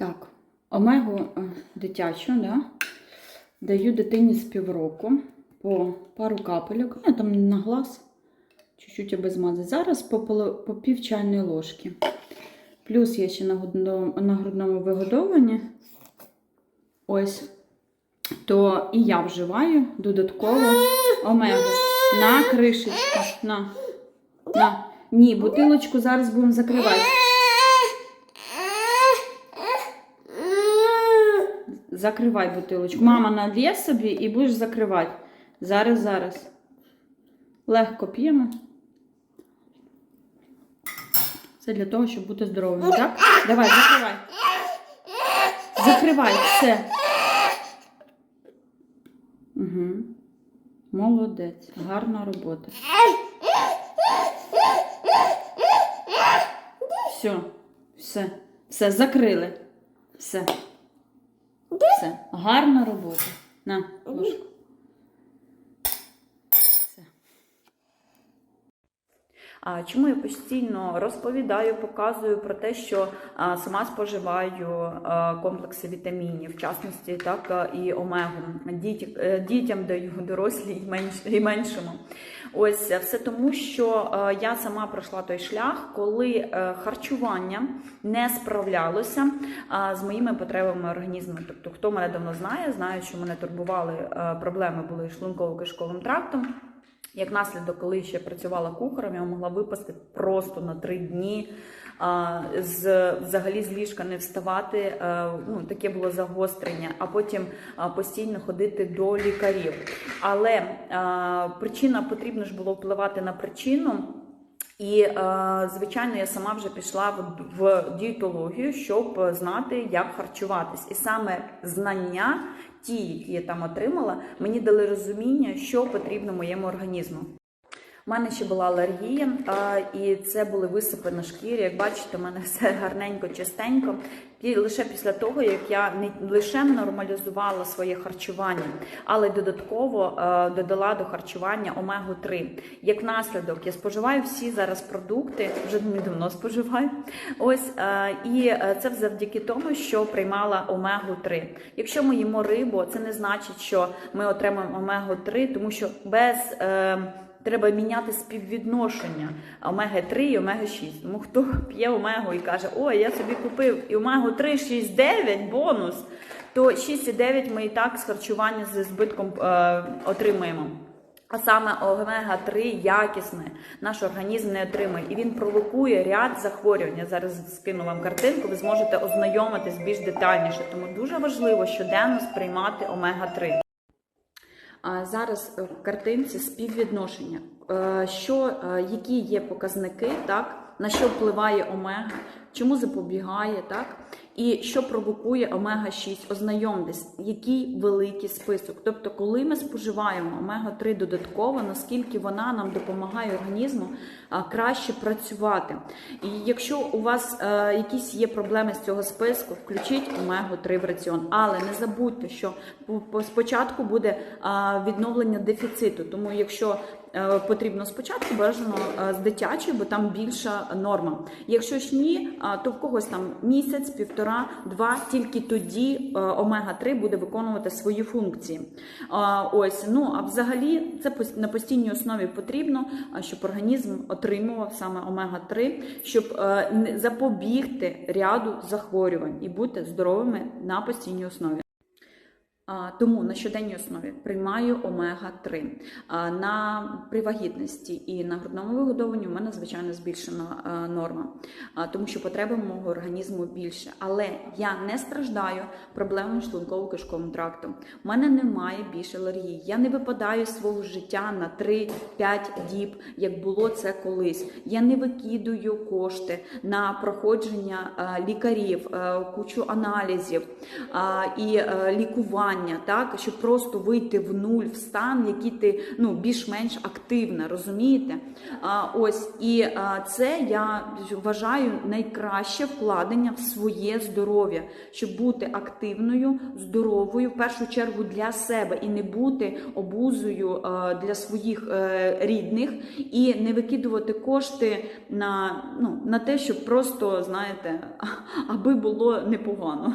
Так, омегу е, дитячу, да? даю дитині з півроку по пару капельок, ну, там на глаз, чуть-чуть аби змазати. Зараз по, по пів чайної ложки. Плюс є ще на, грудному- на грудному вигодовуванні. Ось. То і я вживаю додатково омегу на кришечку. На. На. Ні, бутилочку зараз будемо закривати. Закривай бутилочку. Мама налє собі і будеш закривати. Зараз, зараз. Легко п'ємо. Це для того, щоб бути здоровим, так? Давай, закривай. Закривай все. Угу. Молодець. Гарна робота. Все, все, все, закрили. Все. Все. Гарна робота. На, ложку. А чому я постійно розповідаю, показую про те, що а, сама споживаю а, комплекси вітамінів, в частності так і омегу Діті- е, дітям даю дорослі і, менш, і меншому. Ось е, все тому, що е, я сама пройшла той шлях, коли е, харчування не справлялося з моїми потребами організму. Тобто, хто мене давно знає, знає, що мене турбували проблеми були шлунково-кишковим трактом. Як наслідок, коли ще працювала кухарем, я могла випасти просто на три дні. З взагалі з ліжка не вставати. е, Ну таке було загострення, а потім постійно ходити до лікарів. Але причина потрібно ж було впливати на причину. І, е, звичайно, я сама вже пішла в дієтологію, щоб знати, як харчуватись. І саме знання, ті, які я там отримала, мені дали розуміння, що потрібно моєму організму. У мене ще була алергія, і це були висипи на шкірі. Як бачите, у мене все гарненько, чистенько. І лише після того, як я не лише нормалізувала своє харчування, але й додатково е, додала до харчування омегу 3 Як наслідок, я споживаю всі зараз продукти, вже не давно споживаю. Ось е, і е, це завдяки тому, що приймала омегу 3 Якщо ми їмо рибу, це не значить, що ми отримаємо омегу 3 тому що без Треба міняти співвідношення омеги 3 і омеги 6. Тому хто п'є омегу і каже, ой, я собі купив і омегу 3, 6, 9 бонус, то 6 і 9 ми і так з харчування з збитком е, отримаємо. А саме омега 3 якісне наш організм не отримує, і він провокує ряд захворювань. Я зараз скину вам картинку, ви зможете ознайомитись більш детальніше. Тому дуже важливо щоденно сприймати омега 3 а зараз е, в картинці співвідношення, Е, що, е, які є показники, так, на що впливає омега, чому запобігає, так, і що провокує омега 6. Ознайомтесь, який великий список. Тобто, коли ми споживаємо омега 3 додатково, наскільки вона нам допомагає організму краще працювати. І якщо у вас е, якісь є проблеми з цього списку, включіть омегу 3 в раціон. Але не забудьте, що по- по- спочатку буде відновлення дефіциту. Тому якщо е, потрібно спочатку бажано е, з дитячої, бо там більша норма. Якщо ж ні, то в когось там місяць, півтора, два, тільки тоді е, омега 3 буде виконувати свої функції. Ось ну а взагалі це на постійній основі потрібно, щоб організм отримував саме омега 3 щоб е, запобігти ряду захворювань і бути здоровими на постійній основі. Тому на щоденній основі приймаю омега-3. На при вагітності і на грудному вигодовуванні у мене звичайно збільшена норма, тому що потреби мого організму більше. Але я не страждаю проблемами шлунково-кишковим трактом. У мене немає більше алергії. Я не випадаю свого життя на 3-5 діб, як було це колись. Я не викидую кошти на проходження лікарів, кучу аналізів і лікування. Тренування, так щоб просто вийти в нуль в стан, який ти ну більш-менш активна, розумієте? А, ось і а, це я вважаю найкраще вкладення в своє здоров'я, щоб бути активною, здоровою в першу чергу для себе і не бути обузою е, для своїх е, рідних, і не викидувати кошти на, ну, на те, щоб просто знаєте, аби було непогано.